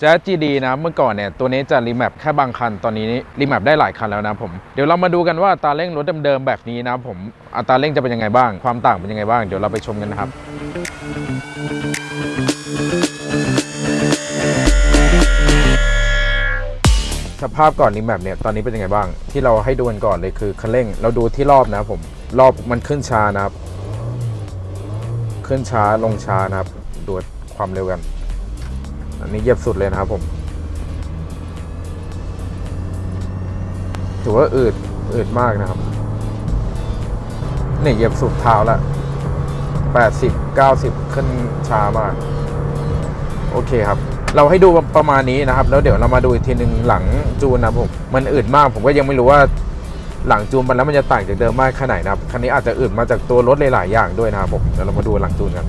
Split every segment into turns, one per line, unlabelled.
แจ๊ส GD นะ เมื่อก่อนเนี่ย ตัวนี้จะรีแมปแค่บางคัน ตอนนี้รีแมปได้หลายคันแล้วนะผม เดี๋ยวเรามาดูกันว่าตาเร่งรถเดิมๆแบบนี้นะผม อัตราเร่งจะเป็นยังไงบ้าง ความต่างเป็นยังไงบ้าง เดี๋ยวเราไปชมกันนะครับสภาพก่อนรีแมปเนี่ยตอนนี้เป็นยังไงบ้าง ที่เราให้ดูกันก่อนเลยคือคันเร่ง เราดูที่รอบนะผม รอบมันขึ้นช้านะครับ ขึ้นช้าลงช้านะครับดูความเร็วกัน อันนี้เหยียบสุดเลยนะครับผม ถือว่าอืดอืดมากนะครับนี่เหยียบสุดเท้าละ80 90ขึ้นช้ามาก โอเคครับ เราให้ดูประมาณนี้นะครับ แล้วเดี๋ยวเรามาดูอีกทีหนึ่งหลังจูนนะผม มันอืดมากผมก็ยังไม่รู้ว่าหลังจูนมันแล้วมันจะต่างจากเดิมมากแค่ไหนนะครับ คันนี้อาจจะอืดมาจากตัวรถหลายๆอย่างด้วยนะครับผม เดี๋ยวเรามาดูหลังจูนกัน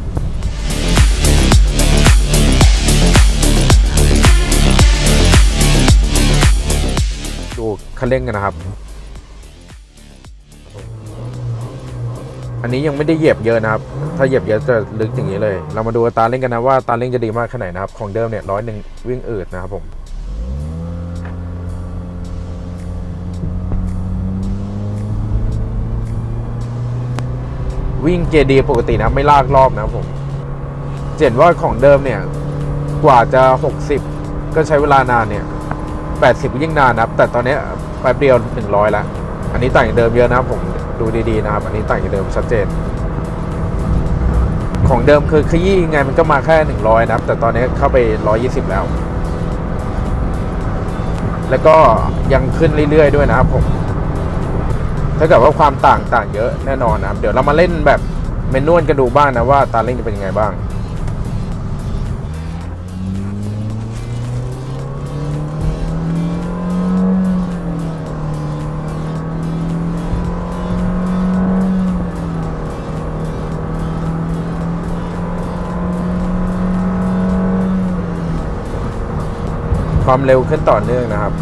คันเร่งกันนะครับ อันนี้ยังไม่ได้เหยียบเยอะนะครับ ถ้าเหยียบเยอะจะลึกอย่างนี้เลย เรามาดูตาเร่งกันนะว่าตาเร่งจะดีมากแค่ไหนนะครับ ของเดิมเนี่ยร้อยหนึ่งวิ่งอืดนะครับผมวิ่งเกดีปกตินะไม่ลากรอบนะครับผมเจ็นว่าของเดิมเนี่ย กว่าจะ 60 ก็ใช้เวลานานเนี่ย 80ก็ยิ่งนานนะครับ แต่ตอนนี้แป๊บเดียว 100แล้ว อันนี้ต่างจากเดิมเยอะนะครับผมดูดีๆนะครับ อันนี้ต่างจากเดิมชัดเจน ของเดิมคือขยี้ยังไงมันก็มาแค่ 100 นะครับ แต่ตอนนี้เข้าไป 120 แล้ว แล้วก็ยังขึ้นเรื่อยๆด้วยนะครับผมถ้าเกิดว่าความต่างต่างเยอะแน่นอนนะครับ เดี๋ยวเรามาเล่นแบบเมนนวลกันดูบ้างนะว่าตาเล่งจะเป็นยังไงบ้าง ความเร็วขึ้นต่อเนื่องนะครับ